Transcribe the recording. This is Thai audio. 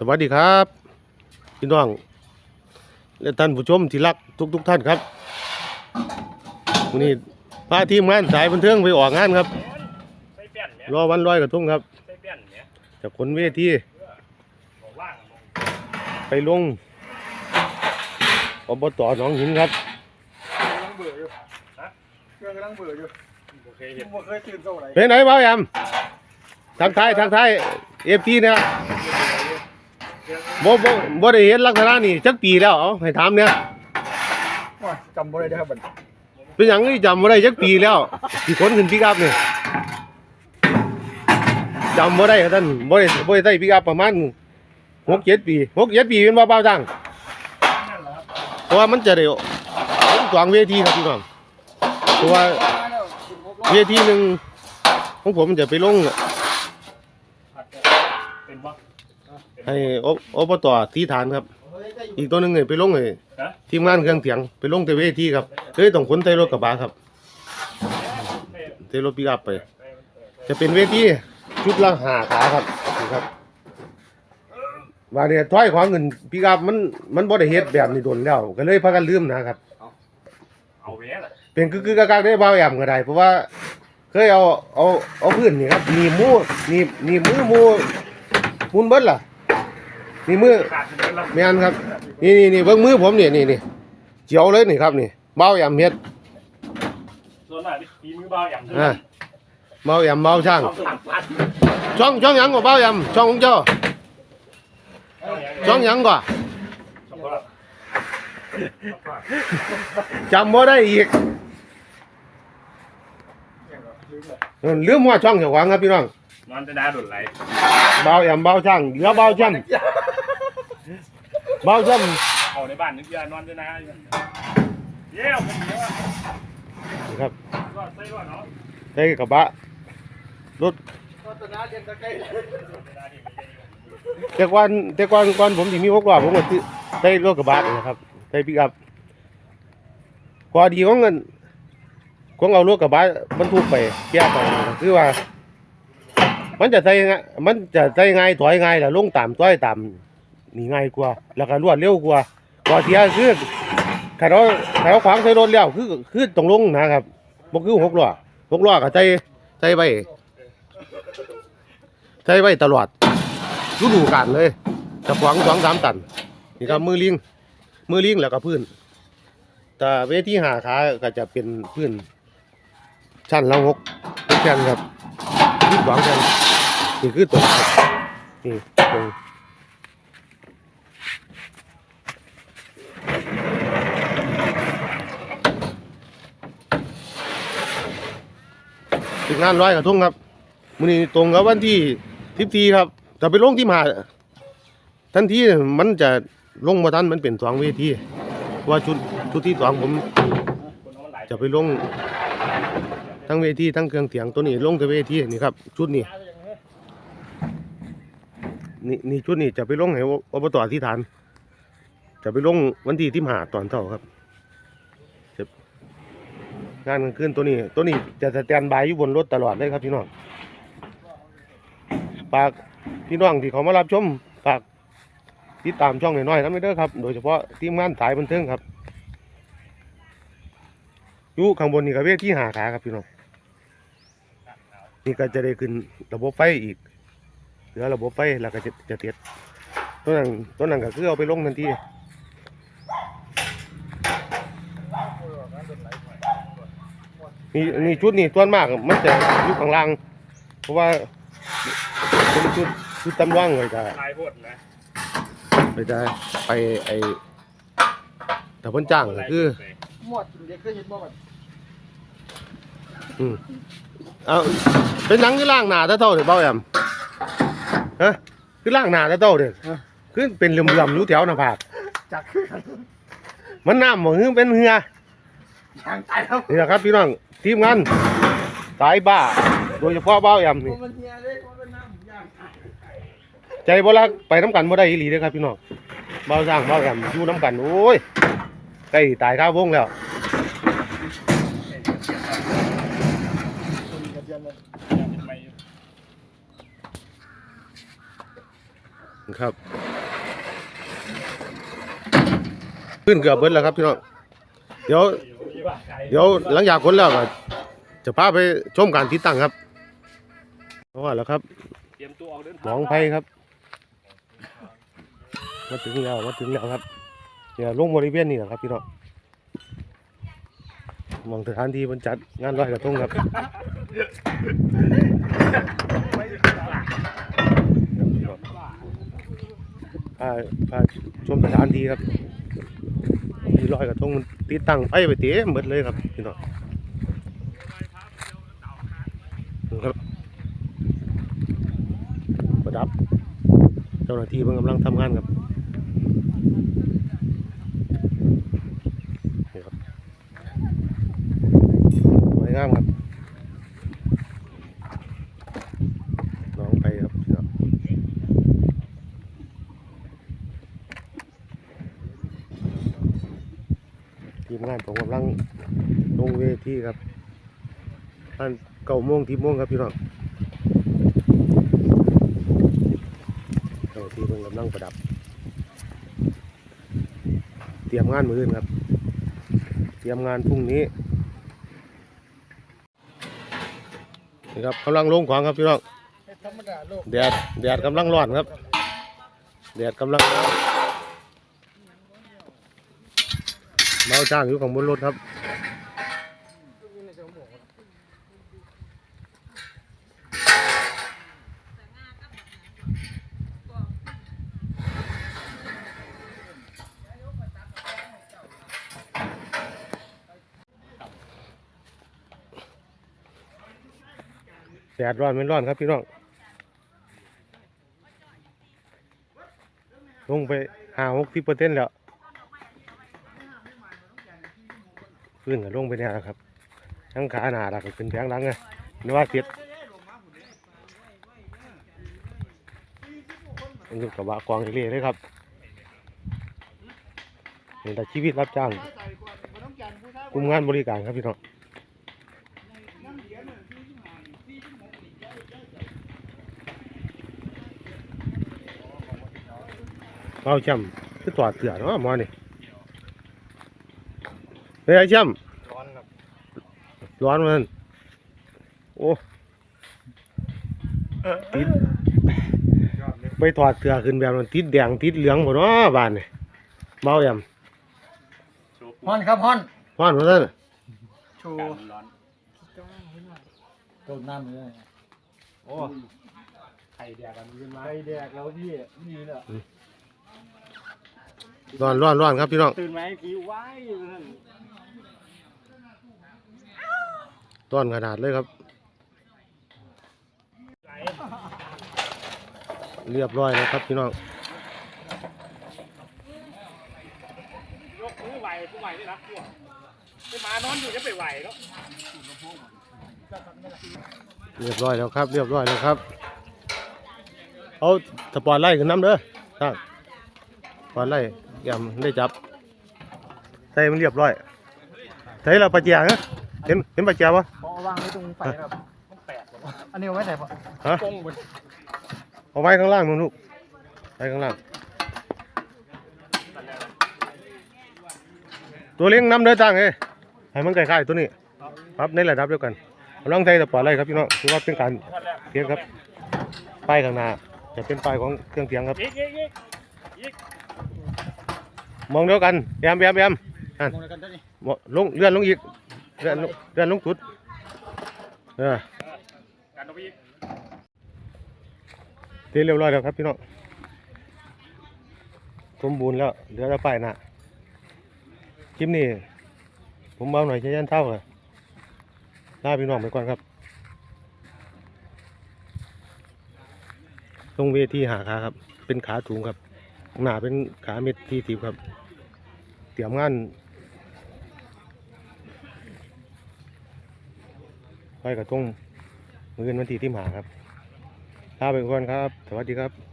สวัสดีครับพี่น้องและท่านผู้ชมที่รักทุกทุกๆท่านครับวันนี้พาทีมงานสายบันเทิงไปออกงานครับใส่เปี้ยนเนี่ยรอวันลอยกระทงครับใส่เปี้ยนเนี่ยจากคนเวทีบอกว่างมองไปลงอบตหนองหินครับกำลังเบื่ออยู่ฮะเครื่องกำลังเบื่ออยู่โอเคเห็นผมเคยตื่นเท่าไหร่เป็นไหนบ้าวยำทางไทายทางไทายเอฟทีเนี่ย บ่บ่บ่ได้เห็นลักษณะนี่จักปีแล้วเอาให้ถามเนี่ยว้าจำบ่ได้เด้อครับบัดเป็นหยังนี่จำบ่ได้จักปีแล้วที่คนขึ้นปิกอัพนี่จำบ่ได้ครับท่านบ่ได้บ่ได้ใส่ปิกอัพประมาณหกเจ็ดปีหกเจ็ดปีเป็นบ่เบาจังนั่นแหละครับเพราะว่ามันจะได้ผมกวางเวทีครับพี่น้องเพราะว่าเวทีหนึ่งของผมมันจะไปลงผัดกันเป็นบ่ ให้อบอบตที่ฐานครับ อีกตัวหนึงเนี่ยไปลงไอ้ฮะทีมงานเครื่องเสียงไปลงแต่เวทีครับเคยต้องขนใส่รถกระบะครับใส่รถปิกอัพไป จะเป็นเวทีชุดละหาขาครับนี่ครับว่าเนี่ยถ้อยของเงินปิกอัพมันมันบ่ได้เฮ็ดแบบนี้โดนแล้วก็เลยพากันลืมนะครับเอาแหวะเป็นกึกๆกักๆได้บ่าวแอมก็ได้เพราะว่าเคยเอาเอาเอาพื้นนี่ครับหนีบมือหนีบหนีบมือหมูมุนเบิดล่ะ นี่มือขาดเป็นลำแม่นครับ นี่นี่นี่เบิ่งมือผมนี่นี่นี่เจียวเลยนี่ครับนี่บ่าวแอมเฮ็ดส่วนหน้าที่ฝีมือบ้าอย่างอ่าบ่าวแอมบ่าวช่างต้องหลังปัดช่องช่องหยังก็บ่าวแอมช่องของเจ้าช่องหยังก็ช่องก็จำบ่ได้อีกเออลืมว่าช่องเจ้าของครับพี่น้องนอนจะด่าดุนไหลบ่าวแอมบ่าวช่างเดี๋ยวบ่าวช่าง บ่าวช่างเอาในบ้านนึกยานอนจะด่าอยู่เย้ผมเยอะนี่ครับก็ใส่ว่าเนาะใส่กระบะรถโฆษณาเรียนตะไคร้แต่ก่อนแต่ก่อนก่อนผมสิมีหกล้อผมก็ซื้อใส่รถกระบะนี่นะครับใส่ปิกอัพพอดีของเงินของเอารถกระบะบรรทุกไปแก้ไปก็คือว่า มันจะใส่ง่ายมันจะใส่ง่ายถอยง่ายแล้วลงตามถอยตาม นี่ง่ายกว่า แล้วก็รวดเร็วกว่าก่อเสียคือถ้าเราถ้าเราขวางใส่รถแล้วคือคือต้องลงนะครับบ่คือหกล้อหกล้อก็ใส่ใส่ไว้ใส่ไว้ตลอดฤดูกาลเลยจะขวางสองสามตันนี่ครับมือลิงมือลิงแล้วก็พื้น แต่เวทีหาขาก็จะเป็นพื้นชั้นละหกแค่นครับที่ขวางแค่นนี่คือตัวนี่ตรง ถึงงานร้อยกระทงครับมื้อนี้ตรงกับวันที่ทิพทีครับจะไปลงที่มหาทันทีมันจะลงมาทันมันเป็นสองเวทีว่าชุดชุดที่สองผมจะไปลงทั้งเวทีทั้งเครื่องเสียงตัวนี้ลงกับเวทีนี่ครับ ชุดนี้นี่นี่ชุดนี้จะไปลงให้อบตที่ฐาน จะไปลงวันที่ที่มหาตอนเช้าครับ งานกลางคืนตัวนี้ ตัวนี้จะสแตนบายอยู่บนรถตลอดเลยครับพี่น้องฝากพี่น้องที่เขามารับชมฝากติดตามช่องหน่อยๆนะไม่เด้อครับ โดยเฉพาะทีมงานสายบันเทิงครับอยู่ข้างบนนี่ก็เวทีหาขาครับพี่น้องนี่ก็จะได้ขึ้นระบบไฟอีกเหลือระบบไฟแล้วก็จะจะเตียดตัวนั้นตัวนั้นก็คือเอาไปลงทันที นี่นี่ชุดนี่ส่วนมากมันจะอยู่ข้างล่าง เพราะว่าเป็นชุดชุดตำว่างเลยจะลายโพดนะไปจะไปไอแต่เพ้นจ้างก็คือ หมดเด็กเคยเห็นบ่บัดอืมเอาเป็นหนังคือล่างหนาตาเท่าเด้อเบ้าแอมฮะคือล่างหนาตาเท่าเด้อคือเป็นเหลื่อมๆอยู่แถวหน้าผากจักคือกันมันน้ำบ่คือเป็นเหือ ทานี่ะครับพี่น้องทีมงานสายบ้า โดยเฉพาะเบ้าแอมนี่มับ้าใจบ่รักไปน้ำกันบ่ได้อีหลีเลยครับพี่น้องเบ้าซ่างเบ้าแอมอยู่น้ำกันโอ้ยใกล้ตายข้าววงแล้วครับ ขึ้นเกือบเบิดแล้วครับพี่น้องเดี๋ยว เดี๋ยวหลังจากคนแล้วก็จะพาไปชมการติดตั้งครับเพราะว่าแล้วครับเตรียมตัวออกเดินหนทางองไผ่ครับ มาถึงแล้วมาถึงแล้วครับเนี่ยลงบริเวณนี่แหละครับพี่น้องมองสถานที่มันจัดงานลอยกระทงครับพาพาชมสถานที่ครับ ที่ลอยกระทงมันติดตั้งไฟไปเตะหมดเลยครับพี่น้องครับประดับ เจ้าหน้าที่เพิ่งกำลังทำงานครับนี่ครับสวยงามครับน้องไปครับพี่น้อง ทีมงานผมกำลังลงเวทีครับท่านเก้าโมงทีโมงครับพี่น้องเจ้าที่เพิ่งกำลังประดับ เตรียมงานมืออื่นครับ เตรียมงานพรุ่งนี้นี่ครับกำลังลงขวางครับพี่น้องแดดแดดกำลังร้อนครับแดดกำลังร้อน เมาจ้างอยู่ของบนรถครับแดดร้อนไม่ร้อนครับพี่น้องลงไปหาหกสิบเปอร์เซ็นต์แล้ว ขึ้นกับลงไปเนี่ยนะครับ ทั้งขาหนาหลักเป็นแผงหลังไงนึกว่าเสียดมันอยู่กับว่ากวางเรื่อยๆเลยครับนี่แต่ชีวิตรับจ้างกลุ่มงานบริการครับพี่น้องเอาช่ำคือตอดเสือเนาะหมอนี่ เฮ้ยไอ้ช่ำร้อนครับ ร้อนมันโอ้ติดยอดเลยไปถอดเสื้อขึ้นแบบมันติดแดงติดเหลืองหมดเนาะบ้านนี่เบาย่โชว์ฮอนครับฮอนำร้อนหมดเลยโชว์การร้อนต้นน้ำเลยโอ้ไข่แดกกันขึ้นมาไปแดกแล้วพี่นี่แหละร้อนร้อนร้อนครับพี่น้องตื่นไหมพี่ไว้ นั่นร้อนขนาดเลยครับไหลเรียบร้อยแล้วครับพี่น้องยกมือไหวผู้ไหวได้รักพวกไปมานอนอยู่จะไปไหวแล้วเรียบร้อยแล้วครับ เรียบร้อยแล้วครับ เอาสปอร์ตไล่ขึ้นน้ำเด้อท่านสปอร์ตไล่ยำได้จับใส่มันเรียบร้อยใส่เราปลาเจียนะเห็นเห็นปลาเจียวะ พอวางไว้ตรงไฟครับต้องแตกหมดแล้วอันนี้เอาไว้ไหนพอฮะกงหมดเอาไว้ข้างล่างนู่นลูกไว้ข้างล่าง ตัวเลี้ยงน้ำเด้อจ้างเอ้ยให้มันใกล้ๆตัวนี้ครับในระดับเดียวกันกำลังใจสปอร์ตไล่ครับพี่น้องถือว่าเป็นการท่านแรกเทียงครับป้ายข้างหน้าจะเป็นป้ายของเครื่องเสียงครับ อีกอีกอีกอีกมองเดียวกันแอมแอมแอมอะมองกันได้ดิ มองลงเลื่อนลงอีกเลื่อนลงเลื่อนลงจุด เออการเอาไปอีกเตีเรียบร้อยแล้วครับพี่น้องสมบูรณ์แล้วเหลือแต่ป้ายหน้าคลิปนี้ผมเบาหน่อยใช้ยันเท่าเลยลาพี่น้องไปก่อนครับตรงเวทีหาขาครับ เป็นขาถุงครับ หนาเป็นขาเม็ดที่สิบครับ เตรียมงาน ไปกับตรงมือเงินวันที่ที่หาครับลาไปก่อนครับ สวัสดีครับ